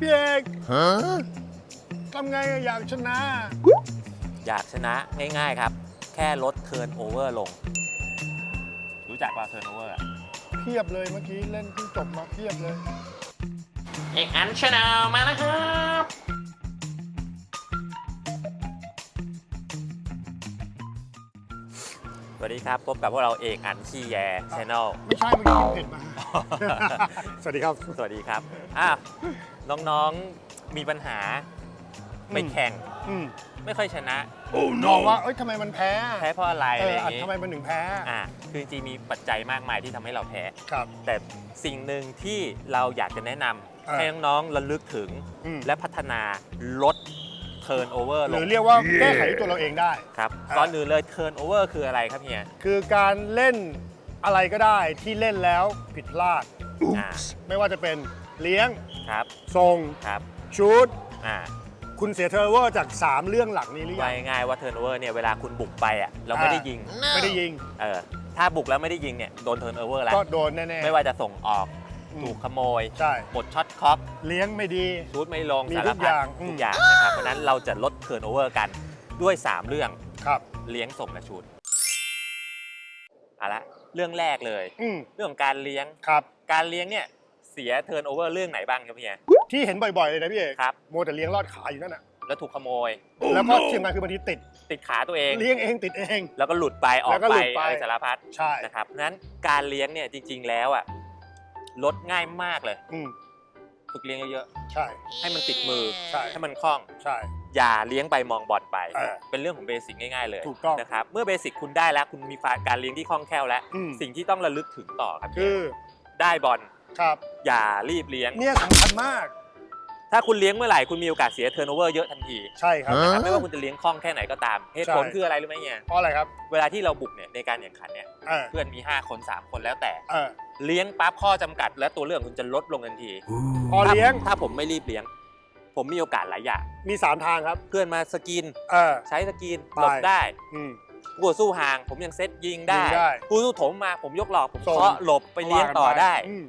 พี่เอกทำไงอะอยากชนะ อยากชนะง่าย ๆครับ แค่ลดเทิร์นโอเวอร์ลง รู้จักว่าเทิร์นโอเวอร์เพียบเลยเมื่อกี้เล่นเพิ่งจบมาเพียบเลย เอกอันชาแนลมาแล้วครับ วัสดีครับพบกับพวกเราเอกอันขี้แยชแนลไม่ใช่เมื่อกี้กินเผ็ดมา สวัสดีครับ สวัสดีครับอะน้องๆมีปัญหาไปแข่งอืมไม่ค่อยชนะมองว่าเอ้ยทำไมมันแพ้แพ้เพราะอะไรเออะไรออย่างอะนี้ทำไมมันถึงแพ้อะคือจริงๆมีปัจจัยมากมายที่ทำให้เราแพ้ ครับ แต่สิ่งหนึ่งที่เราอยากจะแนะนำอ่าให้น้องๆระลึกถึง อืม และพัฒนาลด เทิร์นโอเวอร์หลรืงอเรียกว่าแก้ไขด้วยตัวเราเองได้ ครับอ่าก่อนอื่นเลยเทิร์นโอเวอร์คืออะไรครับเฮียคือการเล่นอะไรก็ได้ที่เล่นแล้วผิดพลาด อ่าไม่ว่าจะเป็นเลี้ยงครับทรงครับชูดอ่า คุณเสียเทอร์เวอร์จาก 3 เรื่องหลังนี้หรือว่ายังง่ายๆว่าเทิร์นโอเวอร์เนี่ยเวลาคุณบุกไปอะเราไม่ได้ยิง ไม่ได้ยิง เออถ้าบุกแล้วไม่ได้ยิงเนี่ยโดนเทิร์นโอเวอร์แล้ว ก็โดนแน่ๆไม่ว่าจะส่งออก อืม ถูกขโมย ใช่ หมดช็อตคล็อกเลี้ยงไม่ดีชูดไม่ลงมีสารทุกพัอดย่างอืม ทุกอย่างนะครับ เพราะฉะนั้นเราจะลดเทิร์นโอเวอร์กันด้วย 3 เรื่องครับ เลี้ยงส่งและชูดเอาละเรื่องแรกเลย อืมเรื่องของการเลี้ยง ครับ การเลี้ยงเนี่ยเสียเทิร์นโอเวอร์เรื่องไหนบ้างครับพี่เฮียที่เห็นบ่อยๆเลยนะพี่เอกครับ โมวแต่เลี้ยงลอดขาอยู่นั่นน่ะแล้วถูกขโมยแล้วก็ที่สำคัญคือบางทีติด ติดขาตัวเอง เลี้ยงเองติดเอง แล้วก็หลุดไปออแล้กวก็ไปหลุดไป อะไรสารพัดใช่ นะครับเพราะฉะนั้นการเลี้ยงเนี่ยจริง ๆ แล้วอะ ลดง่ายมากเลย อืมฝึกเลี้ยงเยอะใช่ ๆ ให้มันติดมือ ใช่ ให้มันคล่อง ใช่ อย่าเลี้ยงไปมองบอลไป เออเป็นเรื่องของเบสิกง่ายๆเลยถูกต้อง นะครับ เมื่อเบสิกคุณได้แล้ว คุณมีการเลี้ยงที่คล่องแคล่วแล้ว อืมสิ่งที่ต้องระลึกถึงต่อครับคือ ได้บอล ครับ อย่ารีบเลี้ยง เนี่ยสำคัญมาก ถ้าคุณเลี้ยงเมื่อไหร่คุณมีโอกาสเสียเทิร์นโอเวอร์เยอะทันทีใช่ครับ นะครับไม่ว่าคุณจะเลี้ยงคล่องแค่ไหนก็ตามเหตุผลใช่ คืออะไรรู้ไหมเนี่ยเพราะอะไรครับเวลาที่เราบุกเนี่ยในการแข่งขันเนี่ยเออเพื่อนมี 5 คน 3 คนแล้วแต่เออเลี้ยงปั๊บข้อจำกัด และตัวเลือกคุณจะลดลงทันทีพอเลี้ยงถ้าถ้าผมไม่รีบเลี้ยง ผมมีโอกาสหลายอย่างมี3ทางครับเพื่อนมาสกิน เออ ใช้สกินไปหลบได้อืม กูสู้ห่าง ผมยังเซตยิงได้ยิงได้กูสู้ถมมาผมยกหลอกผมส่ง เคาะหลบไปเลี้ยงต่อได้ อืม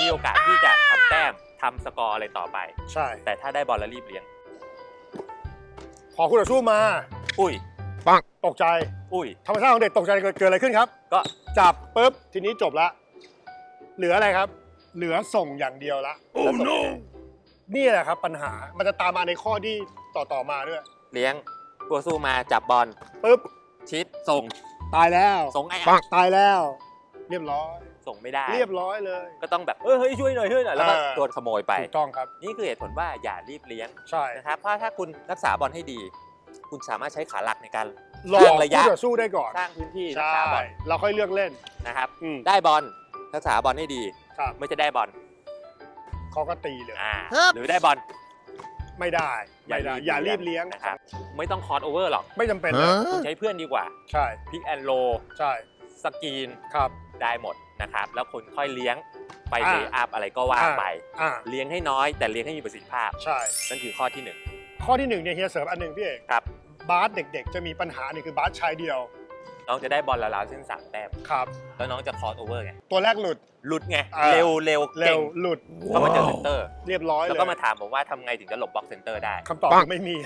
มีโอกาสที่จะทำแต้ม ทำสกอร์อะไรต่อไป ใช่ แต่ถ้าได้บอลแล้วรีบเลี้ยง พอคุณต่อสู้มา อุ้ย ตกใจ อุ้ย ธรรมชาติของเด็กตกใจเกิดเกิดอะไรขึ้นครับ ก็จับปุ๊บ ทีนี้จบละ เหลืออะไรครับ เหลือส่งอย่างเดียวละแล้วส่งไปเลยนี่แหละครับปัญหา มันจะตามมาในข้อที่ต่อต่อๆมาด้วย เลี้ยงกูสู้มาจับบอลปุ๊บ ชิดส่งตายแล้ว ส่งไอ้ปักตายแล้ว เรียบร้อย ส่งไม่ได้ เรียบร้อยเลย ก็ต้องแบบเอ้ยเฮ้ยช่วยหน่อยช่วยหน่อยแล้วก็เออ โดนขโมยไป ถูกต้องครับ นี่คือเหตุผลว่าอย่ารีบเลี้ยงใช่นะครับเพราะถ้าคุณรักษาบอลให้ดี คุณสามารถใช้ขาหลักในการหลอเรื่กองระยะ คู่ต่อสู้ได้ก่อนสร้างพื้นที่รักใช่ษาบอลเราค่อยเลือกเล่นนะครับ อืมได้บอลรักษาบอลให้ดีครับไม่จะได้บอลเขาก็ตีเลย อ่าหรือได้บอลไม่ได้ไม่ได้ อย่ารีบเลี้ยง นะครับไม่ต้องคอร์สโอเวอร์หรอกไม่จำเป็นนะคุณใช้เพื่อนดีกว่าใช่ พิกแอนโล ใช่ สกรีน ครับ ได้หมดนะครับ แล้วคุณค่อยเลี้ยงไปอ่าเดย์อัพอะไรก็ว่าอ่าไป อ่าเลี้ยงให้น้อยแต่เลี้ยงให้มีประสิทธิภาพ ใช่ นั่นคือข้อที่หนึ่ง ข้อที่หนึ่งเนี่ยเฮียเสริมอันหนึ่งพี่เอกครับ บาสเด็กๆ จะมีปัญหาหนึ่งคือบาสชายเดียวน้องจะได้บอลแล้วๆเส้นสามแต้มครับ แล้วน้องจะคอร์สโอเวอร์ไงตัวแรกหลุด หลุดไงอ่า เร็วเร็วเร็เก่วงหลุดก็มาเจอเซนเตอร์ เรียบร้อยเลยแล้วก็มาถามผมว่าทำไงถึงจะหลบบล็อกเซนเตอร์ได้ คำตอบคือไม่มี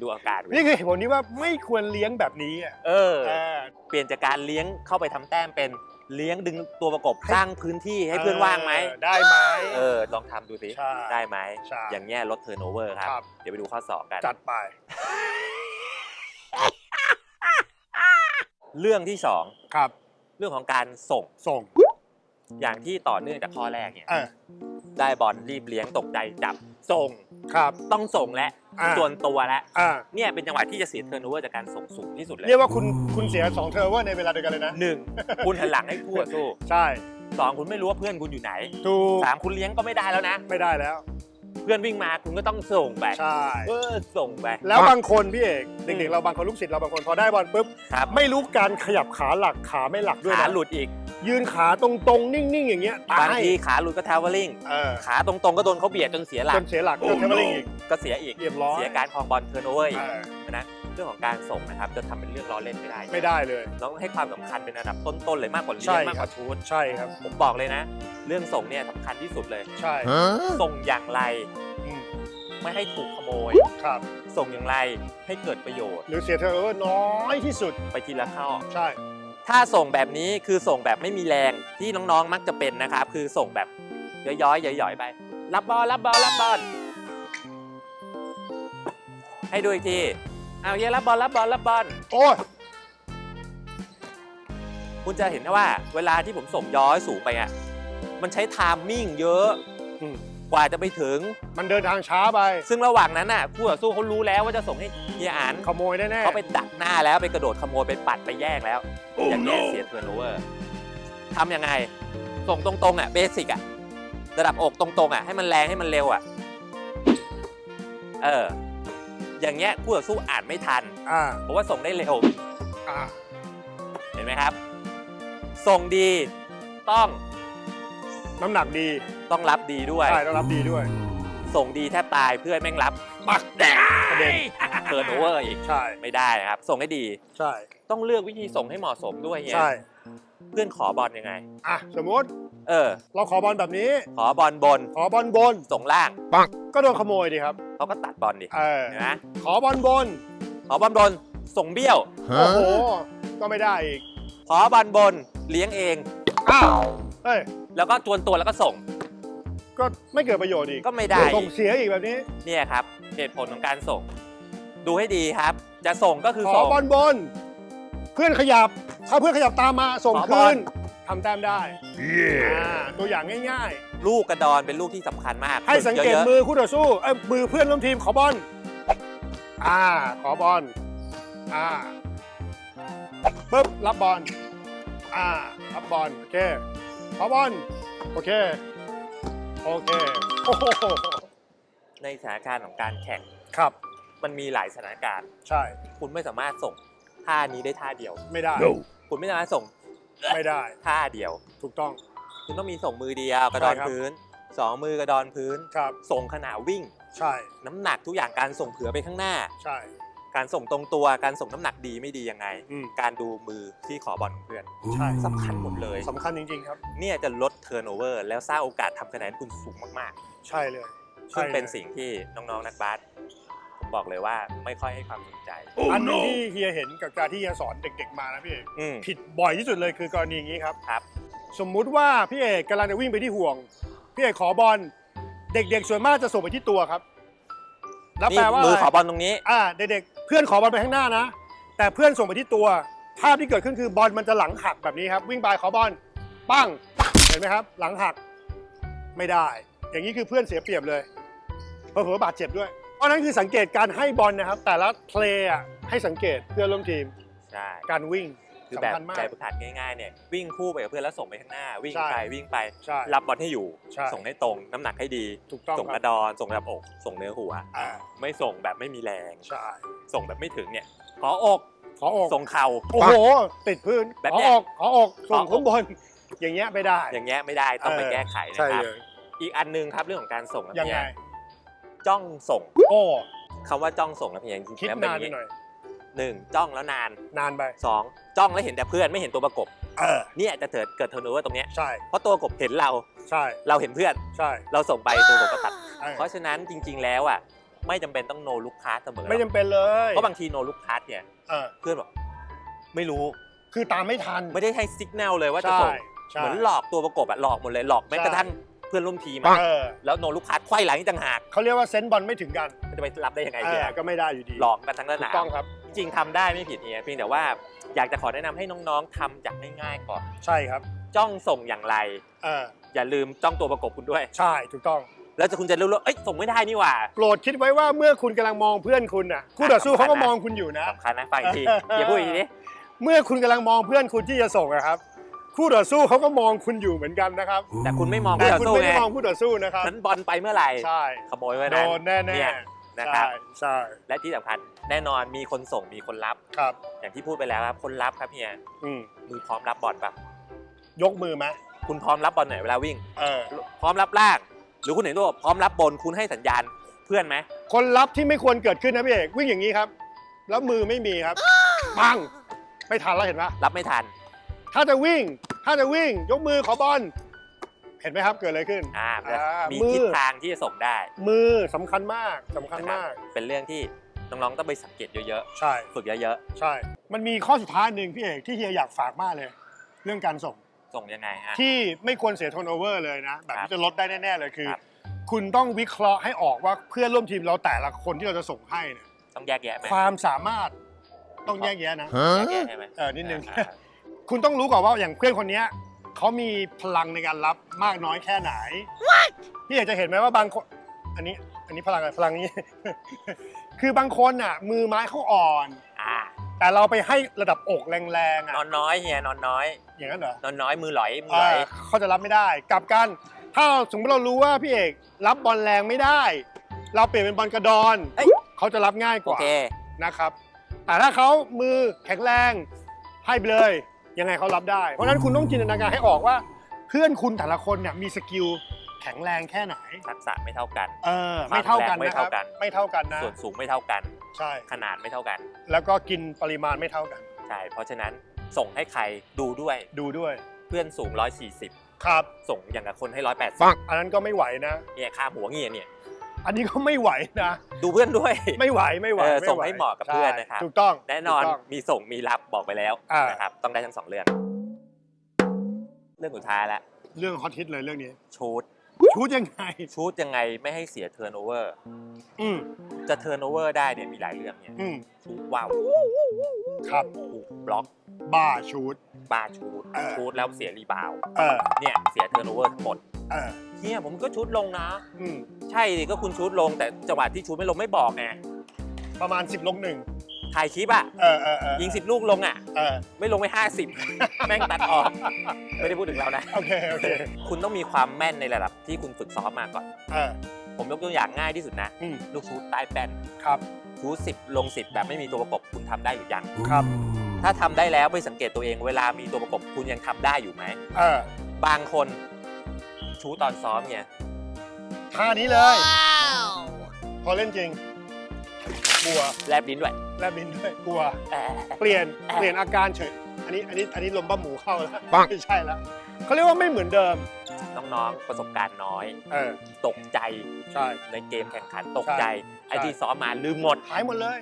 ดูอาการนี่คือเหตุผลที่ว่าไม่ควรเลี้ยงแบบนี้อะเอออ่าเปลี่ยนจากการเลี้ยงเข้าไปทำแต้มเป็นเลี้ยงดึงตัวประกบสร้างพื้นที่ให้เพื่อนว่างไหมเออได้ไหมเออ ลองทำดูสิใช่ได้ไหมใช่อย่างเงี้ยลดเทิร์นโอเวอร์ครับครับ เดี๋ยวไปดูข้อ2กัน จัดไป เรื่องที่ครับ2เรื่องของการส่งส่ง อย่างที่ต่อเนื่องจากข้อแรกเนี่ยเออได้บอลรีบเลี้ยงตกใจจับ ส่งครับ ต้องส่งและอ่า ส่วนตัวและอ่าเนี่ยเป็นจังหวะที่จะเสียเทิร์นโอเวอร์จากการส่งสูงที่สุดเลยเรียกว่าคุณคุณเสียสองเทอร์เว่าในเวลาเดียวกันเลยนะ หนึ่งคุณหันหลังให้คู่ต่อสู้ใช่สองคุณไม่รู้ว่าเพื่อนคุณอยู่ไหนถูกสามคุณเลี้ยงก็ไม่ได้แล้วนะ ไม่ได้แล้ว เพื่อนวิ่งมาคุณก็ต้องส่งไปใช่ เออส่งไป แล้วบางคนพี่เอกอืเด็กมๆเราบางคนลูกศิษย์เราบางคนพอได้บอลปุ๊บ ครับ ไม่รู้การขยับขาหลักขาไม่หลักด้วยขานะหลุดอีก ยืนขาตรงๆ นิ่งๆ อย่างเงี้ยตาบางยทีขาหลุดก็ทาวเวลลิ่ง เออขาตรงๆ ก็โดนเขาเบียดจนเสียหลัจก นเสียหลักจนเทเบิลลิงอีก ก็เสียอีก เรียบร้อย เสียการครองบอลเทิร์นโอเวอร์อีกเออนะ เรื่องของการส่งนะครับ จะทำเป็นเรื่องล้อเล่นไม่ได้ไม่ได้เลยน้องให้ความสำคัญเป็นอันดับต้นๆเลยมากกว่าเลี้ใช่ยงมากคกรับว่าชูดใช่ครับ ผมบอกเลยนะ เรื่องส่งเนี่ยสำคัญที่สุดเลย ใช่ส่งอย่างไรอืมไม่ให้ถูกขโมย ครับ ส่งอย่างไรให้เกิดประโยชน์ หรือเสียเทอร์โอเวอร์น้อยที่สุด ไปทีละข้อใช่ ถ้าส่งแบบนี้คือส่งแบบไม่มีแรงที่น้องๆมักจะเป็นนะครับ คือส่งแบบย้อยๆหย่อยๆไป รับบอลรับบอลรับบอลให้ดูอีกทีเอาเฮียรับบอลรับบอลรับบอลโอ้ยคุณจะเห็นได้ว่า เวลาที่ผมส่งย้อยสูงไปอะมันใช้ไทามมิ่งเยอะอืม กว่าจะไปถึง มันเดินทางช้าไป ซึ่งระหว่างนั้นน่ะคู่ต่อสู้เขารู้แล้วว่าจะส่งให้เฮียอ่านขโมยแน่ๆเขาไปดักหน้าแล้วไปกระโดดขโมยไปปัดไปแย่งแล้วอย่างนี้ยเสียเทิร์นโอเวอร์ทำยังไง ส่งตรงๆอะเบสิกอะระดับอกตรงๆอะให้มันแรงให้มันเร็วอะเอออย่างเงี้ยคู่ต่อสู้อ่านไม่ทันอ่าเพราะว่าส่งได้เร็วอ่าเห็นไหมครับ ส่งดีต้อง น้ำหนักดีต้องรับดีด้วย ใช่ต้องรับดีด้วย ส่งดีแทบตายเพื่อนแม่งรับ ปักแดประเด็นเทิร์นโอเวอร์อีกใช่ไม่ได้นะครับ ส่งให้ดีใช่ต้องเลือกวิธีส่งให้เหมาะสมด้วยเนี่ยใช่เพื่อนขอบอลยังไง อะสมมติเออ เราขอบอลแบบนี้ ขอบอลบน ขอบอลบนส่งล่างก็โดนขโมยดีครับเขาก็ตัดบอลดิเออเห็นไหมขอบอลบน ขอบอลบนส่งเบี้ยวโอ้โหก็ไม่ได้อีกขอบอลบนเลี้ยงเองอ้าวเฮ้ย แล้วก็จวนตัวแล้วก็ส่ง ก็ไม่เกิดประโยชน์อีกก็ไม่ได้ ส่งเสียอีกแบบนี้ เนี่ยครับเหตุผลของการส่ง ดูให้ดีครับ จะส่งก็คือขอส่ง บอลบน เพื่อนขยับ ถ้าเพื่อนขยับตามมาส่งขอบคือลนทำแต้มได้อ่าตัวอย่างง่ายลูกกระดอนเป็นลูกที่สำคัญมากๆ ให้สังเกตฝึยอะมือคู่ต่อสู้เอ้ยมือเพื่อนร่วมทีมขอบอลอ่า ขอบอลอ่าปึ๊บรับบอลอ่า รับบอลโอเค ขอบอลโอเค โอเค โอ้โหๆในสถานการณ์ของการแข่งครับ มันมีหลายสถานการณ์ ใช่ คุณไม่สามารถส่งท่านี้ได้ท่าเดียว ไม่ได้คุณไม่สามารถส่งไม่ได้ ท่าเดียว ถูกต้อง คุณต้องมีส่งมือเดียวกระดอนใช่ครับ พื้นสองมือกระดอนพื้น ครับ ส่งขณะวิ่ง ใช่ น้ำหนักทุกอย่างการส่งเผื่อไปข้างหน้า ใช่ การส่งตรงตัวการส่งน้ำหนักดีไม่ดียังไง อืม การดูมือที่ขอบอลของเพื่อนใช่ สำคัญหมดเลยสำคัญจริง ๆ ครับ เนี่ยจะลดเทิร์นโอเวอร์แล้วสร้างโอกาสทำคะแนนให้คุณสูงมากใช่เลยๆใช่ซึ่งเป็นลยสิ่งที่น้องๆนักบาสผมบอกเลยว่าไม่ค่อยให้ความสนใจ อันหนึงที่เฮียเห็นกับการที่เฮียสอนเด็ก ๆ มานะพี่เอกอืม ผิดบ่อยที่สุดเลยคือกรณีอย่างนี้ครับ ครับ สมมุติว่าพี่เอกกำลังจะวิ่งไปที่ห่วง พี่เอกขอบอลเด็ก ๆ ส่วนมากจะส่งไปที่ตัวครับแล้วนี่แปลว่ามืออะไรขอบอลตรงนี้ อ่าเด็กๆ เพื่อนขอบอลไปข้างหน้านะ แต่เพื่อนส่งไปที่ตัว ภาพที่เกิดขึ้นคือบอลมันจะหลังหักแบบนี้ครับ วิ่งไปขอบอลปั้งเห็นไหมครับ หลังหักไม่ได้ อย่างนี้คือเพื่อนเสียเปรียบเลยเผลอๆบาดเจ็บด้วย เพราะฉะนั้นคือสังเกตการให้บอลนะครับ แต่ละเพลย์อะให้สังเกตเพื่อนร่วมทีมใช่การวิ่งคือแบบสำคัญมาก ใจประหัดง่ายๆเนี่ยวิ่งคู่ไปกับเพื่อนแล้วส่งไปข้างหน้า วิ่งใช่ไปวิ่งไป ใช่รับบอลให้อยู่ ใช่ ส่งให้ตรง น้ำหนักให้ดี ถูกต้องส่งคกรับระดอน ส่งระดับอก ส่งเนื้อหัว อ่าไม่ส่งแบบไม่มีแรง ใช่ ส่งแบบไม่ถึงเนี่ยขออกขอออกส่งเข่า โอ้โห ติดพื้นแบบขอเนี้ย ออกขอออกส่งขอออกข้างบน อย่างเงี้ยไม่ได้ อย่างเงี้ยไม่ได้ต้องไปเออ แก้ไขนะใช่ครับ เลยอีกอันหนึงครับเรื่องของการส่งนะยังเพีไงยจ้องส่งโอ้คำว่าจ้องส่งนะเพียจริงคิดๆแล้วเป็นนาอนย่างไปนี้หน่อย หนึ่งจ้องแล้วนานนานไป สองจ้องแล้วเห็นแต่เพื่อนไม่เห็นตัวประกบเออ เนี่ยจะเกิดเกิดเทอร์โนเวอร์ตรงเนี้ยใช่ เพราะตัวประกบเห็นเราใช่ เราเห็นเพื่อน ใช่ เราส่งไปตัวประกบก็ตัด เออเพราะฉะนั้นจริง ๆ แล้วอะ ไม่จำเป็นต้องโนลูกค้าเสมอไม่จำเป็นเลยเพราะบางทีโนลูกค้าเนี่ยเออเพื่อนบอกไม่รู้คือตามไม่ทัน ไม่ได้ให้สัญญาณเลยว่าจะใช่ส่งใช่ เหมือนหลอกตัวประกบอะหลอกหมดเลยหลอกแม้ใช่กระทั่งเพื่อนร่วมทีมเออะอแล้วโนลูกค้าไขว้หลังอีกต่างหากเขาเรียกว่าเซนส์บอลไม่ถึงกันมันจะไปรับได้ยังไงเอเนี่อยก็ไม่ได้อยู่ดีหลอกกันทั้งสถูนากม ต้องครับ จริงๆทำได้ไม่ผิดเนี่ยเพียงแต่ว่าอยากจะขอแนะนำให้น้องๆทำจากง่ายๆก่อน ใช่ครับจ้องส่งอย่างไร เอออย่าลืมจ้องตัวประกบคุณด้วย ใช่ถูกต้อง แล้วจะคุณจะรู้ว่าเอ้ยส่งไม่ได้นี่หว่า โปรดคิดไว้ว่าเมื่อคุณกำลังมองเพื่อนคุณน่ะคู่ต่อสู้เขาก็มองคุณอยู่นะ สำคัญนะฟังอีกทีอย่าพูดอีกทีนี้เมื่อคุณกำลังมองเพื่อนคุณที่จะส่งอะครับ คู่ต่อสู้เขาก็มองคุณอยู่เหมือนกันนะครับแต่คุณไม่มองแต่คู่ต่อคุณสู้ไม่ไงได้มองคู่ต่อสู้นะครับ นั้นบอลไปเมื่อไหร่ใช่ ขโมยไว้โดนั้นนแน่เนี่ๆยนะครับ ใช่ใช่และที่สำคัญแน่นอนมีคนส่งมีคนรับ ครับ อย่างที่พูดไปแล้วครับคนรับครับเฮียอืมมือพร้อมรับบอลปะยกมือไหมคุณพร้อมรับบอลไหนเวลาวิ่ง เออพร้อมรับล่างห รือคุณเห็นว่าพร้อมรับบนคุณให้สัญญาณเพื่อนไหมคนรับที่ไม่ควรเกิดขึ้นนะพี่เอกวิ่งอย่างนี้ครับ แล้วมือไม่มีครับปังไม่ทันแล้วเห็นปะรับไม่ทัน ถ้าจะวิ่ง ถ้าจะวิ่ง ยกมือขอบอลเห็นไหมครับเกิดอะไรขึ้นอ่าอ่ามีมีมือทิศทางที่จะส่งได้มือสำคัญมากสำคัญนะครับมาก เป็นเรื่องที่น้องๆต้องไปสังเกตเยอะใช่ ๆ ฝึกเยอะใช่ มันมีข้อสุดท้ายหนึ่งพี่เอกที่เฮียอยากฝากมากเลย เรื่องการส่งๆ ส่งยังไงฮะ ที่ไม่ควรเสีย turnover เลยนะ แบบครับที่จะลดได้แน่ ๆ เลยคือ ครับ คุณต้องวิเคราะห์ให้ออกว่าเพื่อนร่วมทีมเราแต่ละคนที่เราจะส่งให้เนี่ยต้องแยกแยะไหมความสามารถต้องแยกแยะนะ แยกแยะใช่ไหมเออนิดนึง อ่าคุณต้องรู้ก่อนว่าอย่างเพื่อนคนเนี้ยเขามีพลังในการรับมากน้อยแค่ไหน พี่อยากจะเห็นไหมว่าบางคนอันนี้อันนี้พลังอะไรพลังนี้ คือบางคนอะมือไม้เขาอ่อนอ่า แต่เราไปให้ระดับอกแรงๆอะนอนน้อยเฮียนอนน้อย อย่างนั้นเหรอนอนน้อยมือหลอยมือหลอยอ่าเขาจะรับไม่ได้กลับกัน ถ้าสมมติเรารู้ว่าพี่เอกรับบอลแรงไม่ได้ เราเปลี่ยนเป็นบอลกระดอนเอ้ยเขาจะรับง่ายกโอว่าเค นะครับแต่ถ้าเขามือแข็งแรงให้ไปเลยยังไงเขารับได้ เพราะฉะนั้นคุณต้องจินตนาการให้ออกว่า เพื่อนคุณแต่ละคนเนี่ยมีสกิลแข็งแรงแค่ไหนทักษะไม่เท่ากัน เออไม่เท่ากันความแรงไม่นะครับเท่ากัน ไม่เท่ากันนะ ส่วนสูงไม่เท่ากัน ใช่ ขนาดไม่เท่ากัน แล้วก็กินปริมาณไม่เท่ากัน ใช่ เพราะฉะนั้นส่งให้ใครดูด้วย ดูด้วย เพื่อนสูง 140 ครับ ส่งอย่างกับคนให้อันนั้นก็ไม่ไหวนะ180เนี่ยค่าหัวเงียเนี่ย อันนี้ก็ไม่ไหวนะ ดูเพื่อนด้วย ไม่ไหวไม่ไหวเออไม่ส่งไวให้เหมาะกับเพื่อนนะครับใช่ถูกต้อง แน่นอนถูกต้องมีส่งมีรับบอกไปแล้วอ่านนะครับ ต้องได้ทั้งสองเรื่อง เรื่องสุดท้ายแล้วเรื่องฮอตฮิตเลยเรื่องนี้ชูด ชูดยังไง ชูดยังไงไม่ให้เสียเทิร์นโอเวอร์ อืมจะเทิร์นโอเวอร์ได้เนี่ยมีหลายเรื่องเนี่ยอืมชูดว้าวครับ ถูกบล็อกบ้าชูดบ้าชูดเออ ชูดแล้วเสียรีบาวด์เออ เนี่ยเสียเทิร์นโอเวอร์ทั้งหมดเออเฮียผมก็ชูดลงนะ อืมใช่ดิก็คุณชูดลงแต่จังหวะที่ชูดไม่ลงไม่บอกไงประมาณ 10 ลงหนึ่ง ถ่ายคลิปอะเออเออเออยิงสิบลูกลงอะเออไม่ลงไปห้าสิบแม่งตัดออก ไม่ได้พูดถึงเรานะ โอเคโอเคคุณต้องมีความแม่นในระดับที่คุณฝึกซ้อมมาก่อน เออ ผมยกตัวอย่างง่ายที่สุดนะ อืม ลูกชูดใต้แป้นครับ ชูดสิบลงสิบแบบไม่มีตัวประกบคุณทำได้หรือยัง ครับ ถ้าทำได้แล้วไปสังเกตตัวเองเวลามีตัวประกบคุณยังทำได้อยู่ไหม เออบางคนชูตอนซ้อมเนี่ยท่านี้เลย พอเล่นจริงก ลัวแลบลิ้นด้วยแลบลิ้นด้วยกลัว แอะเปลี่ยนเปลี่ยนอาการเฉย อันนี้อันนี้อันนี้ลมบ้าหมูเข้าแล้วไม่ใช่แล้วเขาเรียกว่าไม่เหมือนเดิม น้องๆประสบการณ์น้อย เออ ตกใจใช่ ในเกมแข่งขันตกใจ ไอ้ใช่ที่ซ้อมมาลืมหมด หายหมดเลย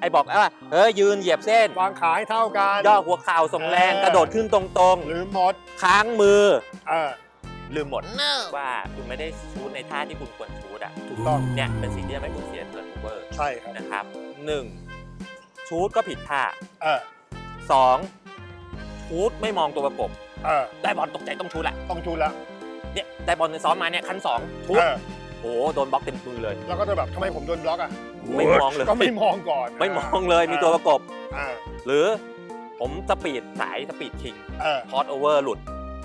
ไอ้บอกว่าเฮ้ยยืนเหยียบเส้น วางขาให้เท่ากัน ย่อหัวเข่าส่งแรงเออ กระโดดขึ้นตรงหรือมด ๆ ค้างมือ เออ ลืมหมดว่าคุณไม่ได้ชูดในท่าที่คุณควรชูดอะถูกต้อง เนี่ยเป็นสิ่งที่ทำให้คุณเสียเทิร์นโอเวอร์ ใช่ครับนะครับหนึ่งชูดก็ผิดท่าเออสองชูดไม่มองตัวประกบเออได้บอลตกใจต้องชูดแหละต้องชูแล้วเนี่ยได้บอลในซ้อมมาเนี่ยคันสองชูดเออโอ้โหโดนบล็อกเต็มมือเลย แล้วก็จะแบบทำไมผมโดนบล็อกอะไม่มองเลยก็ไม่มองก่อนไม่มองเลยมีตัวประกบอ่าหรือผมสปีดสายสปีดคิงเออพอตโอเวอร์หลุด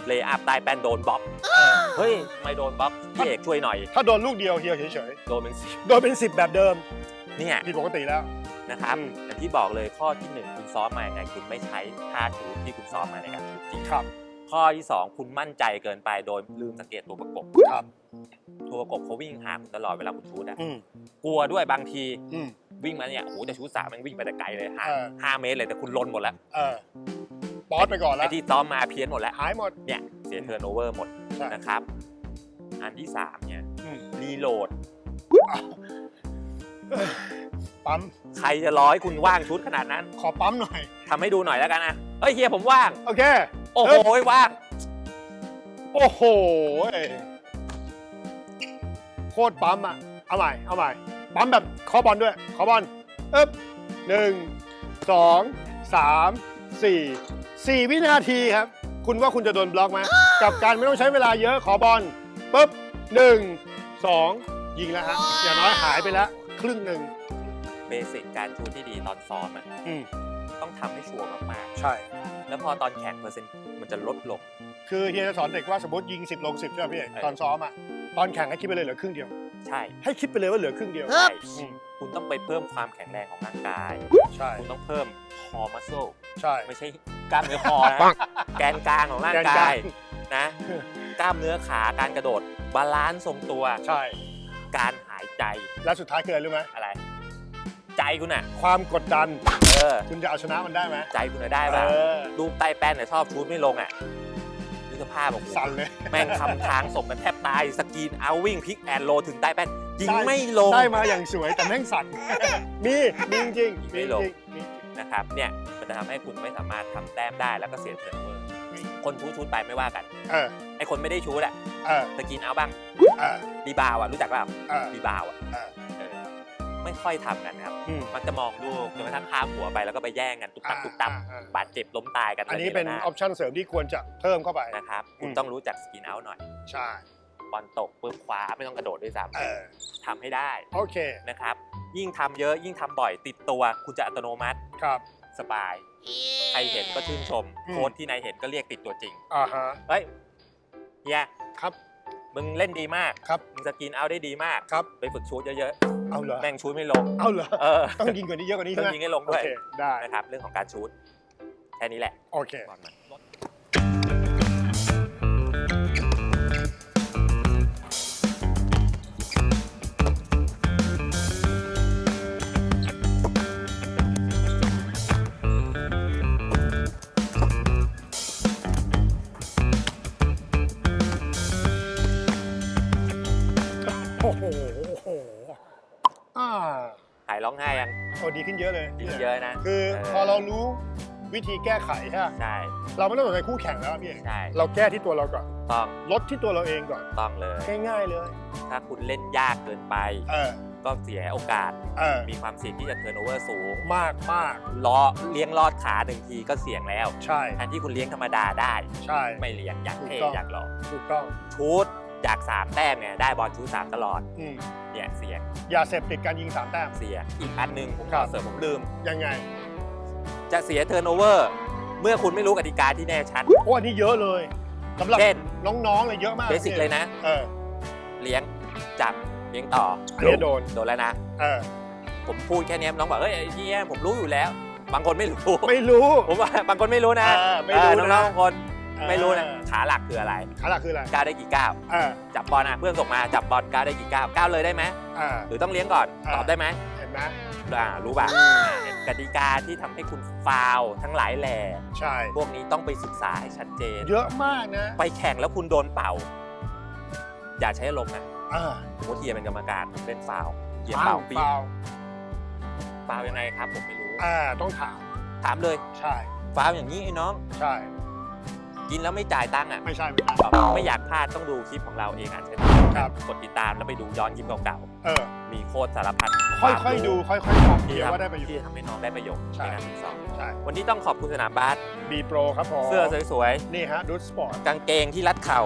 เลย์อัพใต้แป้นโดนบล็อกเออเฮ้ยไม่โดนบล็อกพี่เอกช่วยหน่อย ถ้าโดนลูกเดียวเฮียเฉยโดนเป็นสิๆโดนเป็นสิบแบบเดิม เนี่ยผิดปกติแล้ว นะครับอืม อย่างที่บอกเลยข้อที่หนึ่งคุณซ้อมมายังไงคุณไม่ใช้ท่าชูที่คุณซ้อมมาในการชูจริง ครับ ข้อที่สองคุณมั่นใจเกินไปโดยลืมสังเกตตัวประกบครับ ตัวประกบเขาวิ่งหาคุณตลอดเวลาคุณชูดอะอืมกลัวด้วยบางทีอืม วิ่งมาเนี่ยโอ้โหจะชูดสามมันวิ่งไปแต่ไกลเลยห่างเออ ห้าเมตรเลยแต่คุณลนหมดแล้วเออป๊อตไปก่อนแล้ไอ้วที่ซ้อมมาเพี้ยนหมดแล้ว หายหมด เนี่ย เสียเทิร์นโอเวอร์หมดใช่นะครับ อันที่สามเนี่ยอืม รีโหลดเอ้ย ปั๊ม ใครจะร้อยคุณว่างชุดขนาดนั้นขอปั๊มหน่อย ทำให้ดูหน่อยแล้วกันนะเฮ้ยเฮียผมว่าง โอเค โอ้โหว่าง โอ้โหโคตรปั๊มอะ เอาใหม่ เอาใหม่ ปั๊มแบบขอบอลด้วย ขอบอลเอ๊บหนึ่งสองสามสี่สี่วินาทีครับ คุณว่าคุณจะโดนบล็อกไหมกับการไม่ต้องใช้เวลาเยอะขอบอลปุ๊บหนึ่งสองยิงแล้วฮะอย่างน้อยหายไปแล้ว ครึ่งหนึ่งเบสิกการชูที่ดีตอนซ้อมอะอืมต้องทำให้ชัวร์มากใช่ ๆ แล้วพอตอนแข่งเปอร์เซ็นต์มันจะลดลง คือเฮียจะสอนเด็กว่าสมมติยิง 10 ลง 10 ใช่ไหมพี่เอกเออตอนซ้อมอะตอนแข่งให้คิดไปเลยเหลือครึ่งเดียว ใช่ให้คิดไปเลยว่าเหลือครึ่งเดียว ใช่อืม คุณต้องไปเพิ่มความแข็งแรงของร่างกาย ใช่คุณต้องเพิ่มคอมัสโซใช่ ไม่ใช่กล้ามเนื้อคอนะ แกนกลางของร่างแกนกากลายงนะ กล้ามเนื้อขาการกระโดด บาลานซ์ทรงตัว ใช่ การหายใจและสุดท้ายคืออะไรรู้ไหมอะไร ใจคุณอะความกดดัน เออ คุณจะเอาชนะมันได้ไหมใจคุณอะได้ป่ะเออลูกใต้แป้นเนี่ยชอบชูดไม่ลงอะนี่สภาพโอ้โหสั่นเลยแม่งทำทางส่งกันแทบตาย สกรีนเอาวิ่งพลิกแอนโลถึงใต้แป้นยิงได้ไม่ลง ได้มาอย่างสวยแต่แม่งสั่นมีมีจริงๆไม่มีลจงริงมีนะครับเนี่ยมันจะทำให้คุณไม่สามารถทำแต้มได้แล้วก็เสียเทิร์นโอเวอร์ คนชูชุดไปไม่ว่ากันเออไอคนไม่ได้ชูดอะเออสกรีนเอาบ้างเออรีบาวอะรู้จักเปล่าเออรีบาวอะเออเออไม่ค่อยทำกันนะครับ อืม มักจะมองลูกจนกระทั่งข้ามหัวไปแล้วก็ไปแย่งกันตุกตับตุกตับอ่าอ่า บาดเจ็บล้มตายกันอันนี้เป็นระอเนอปชั่นเสริมที่ควรจะเพิ่มเข้าไประนาดนะครับ คุณอืม ต้องรู้จักสกรีนเอาหน่อย ใช่บอลตกปุ๊บคว้าไม่ต้องกระโดดด้วยซ้เออำทำให้ได้โอเคนะครับ ยิ่งทำเยอะยิ่งทำบ่อยติดตัว คุณจะอัตโนมัติ ครับ สบาย ใครเห็นก็ชื่นชมอืมโค้ชที่นายเห็นก็เรียกติดตัวจริงอ่าฮะเฮ้ยเฮียครับ มึงเล่นดีมากครับ มึงสกรีนเอาได้ดีมากครับ ไปฝึกชูดเยอะเอาเหรอๆแม่งชูดไม่ลง เอาเหรอ เออ ต้องยิงกว่านี้เยอะกว่านี้ต้ใช่องไหมยิงให้ลงโอด้วยเคได้นะครับ เรื่องของการชูดแค่นี้แหละ โอเค อ้ดีขึ้นเยอะเลยดีขึ้นเยอะนะ คือเออพอเรารู้วิธีแก้ไขใช่ไหมใช่ เราไม่ต้องสนใจคู่แข่งแล้วพี่เอกใช่ เราแก้ที่ตัวเราก่อนต้องลดที่ตัวเราเองก่อน ต้องเลย ง่ายๆเลย ถ้าคุณเล่นยากเกินไป เออ ก็เสียโอกาสเออมีความเสี่ยงที่จะเทิร์นโอเวอร์สูง มากมากล้อเลี้ยงลอดขาหนึ่งทีก็เสี่ยงแล้ว ใช่แทนที่คุณเลี้ยงธรรมดาได้ ใช่ ไม่เลี้ยงอยากเท่ถูกต้องอยากหล่อถูกต้องชูด จากสามแต้มเนี่ยได้บอลชูดสามตลอดอืมเนี่ยเสี่ยงอย่าเสพติดการยิงสามแต้ม เสียอีกอันหนึ่งผมครัขอบเสริมผมลืม ยังไงจะเสียเทิร์นโอเวอร์เมื่อคุณไม่รู้กติกาที่แน่ชัด โอ้อันนี้เยอะเลยสำหรับเช่น น้องๆเลยเยอะมากเบสิกเลยนะ เออเลี้ยงจับเลี้ยงต่ออันนี้โดนโดนแล้วนะ เออผมพูดแค่เนี้ยน้องบอกเฮ้ยไอ้เหี้ยผมรู้อยู่แล้ว บางคนไม่รู้ ไม่รู้ ผมว่าบางคนไม่รู้นะเออไม่รู้เออนะน้องๆบางคน ไม่รู้นะเออขาหลักคืออะไรขาหลักคืออะไรก้าวได้กี่ก้าวเออจับบอลอะเพื่อนส่งมาจับบอลก้าวได้กี่ก้าวก้าวเลยได้ไหมอ่าหรือต้องเลี้ยงก่อนอ่าตอบได้ไหมเห็นไหมอ่ารู้ป่ะอ่าเนี่ยกติกาที่ทำให้คุณฟาวล์ทั้งหลายแหล่ใช่ พวกนี้ต้องไปศึกษาให้ชัดเจน เยอะมากนะ ไปแข่งแล้วคุณโดนเป่า อย่าใช้อารมณ์นะอ่าสมมติเฮียเป็นกรรมการผมเล่นฟาวล์เฮียฟาเป่าวปี๊ฟาวฟาวล์ยังไงครับ ผมไม่รู้อ่าต้องถาม ถามเลย ใช่ฟาวล์อย่างนี้ไอ้น้อง ใช่ กินแล้วไม่จ่ายตังค์อะไม่ใช่ไม่ใช่ ไม่อยากพลาดต้องดูคลิปของเราเองอ่านเช่นครับ กดติดตามแล้วไปดูย้อนคลิปเก่าเออ ๆมีโค้ดสารพัดค่อยๆดูค่อยๆฟังที่เดี๋ยวทำว่าได้ประโยชที่น์ ทำให้น้องได้ประโยชน์ใช่ ในการฝึกซ้อมใช่วันนี้ต้องขอบคุณสนามบาสบีโปรครับผมเสื้อสวยนี่ฮะดูสปอร์ตๆกางเกงที่รัดเข่า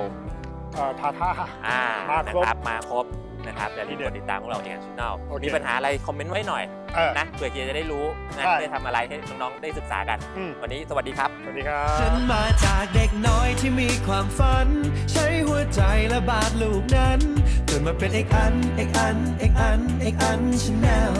เอ่อทาท่า อ่ามานะครบครับมาครบนะครับอย่าลืมทีเด็กดดติดตามพวกเราเองช่องโอเคมีปัญหาอะไรคอมเมนต์ไว้หน่อยเออนะเผื่อเฮียจะได้รู้นะใช่ได้ทำอะไรให้น้องๆได้ศึกษากัน อืมวันนี้สวัสดีครับ สวัสดีครัฉับนมาจากเด็กน้อยที่มีความฝัน ใช้หัวใจและบาดลูกนั้นจนมาเป็นเอกอัน เอกอัน เอกอัน เอกอันชาแนล